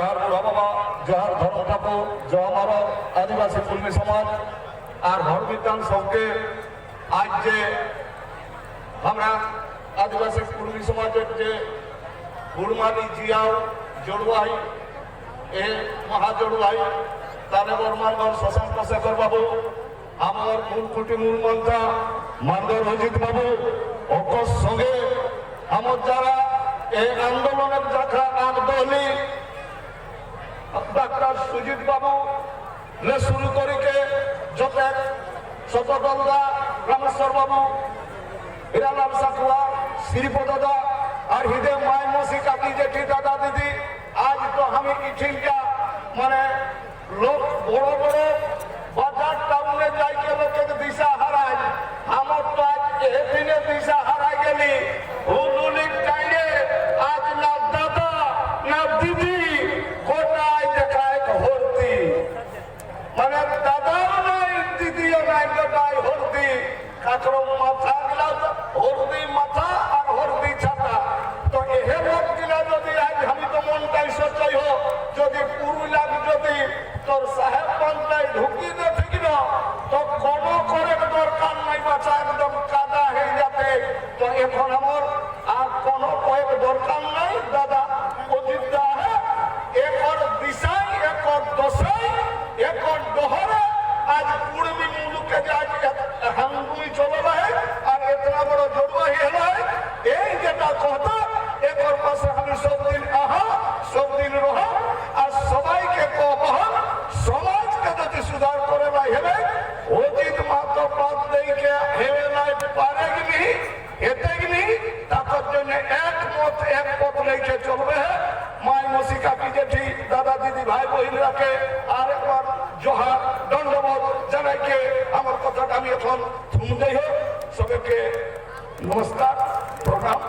বুড়া বাবা জহার ধর্ম ঠাকুর জয় আমার আদিবাসী কর্মী সমাজ, আর ধর্মবিজ্ঞান সবকে আজ যে আমরা আদিবাসী কর্মী সমাজের যে গুরমানি জিয়াও জড়ুয়াই, এ মহাজড়ুয়াই, তারে বর্মানগর শশাঙ্ক শেখর বাবু, আমার মূলকুটি মূল মন্ত্রা, মান্দর অজিত বাবু অকর সঙ্গে আমার যারা এই আন্দোলনের দেখা আন্দোলনী ডাক্তার সুজিত বাবু শুরু করিকে যত শতগঙ্গা রামেশ্বর বাবু হিরালাল সাকুয়া, শ্রীপদ মায় মসি কাকি জেঠি দাদা দিদি, আজ তো আমি ইঠিনটা মানে লোক বড় বড় বাজার কাকরো মাথা দিদি ভাই বহিনাকে আর একবার জোহার দণ্ডবোধ জানাইকে আমার কথাটা আমি এখন শুনতেই হোক সবাইকে নমস্কার, প্রণাম।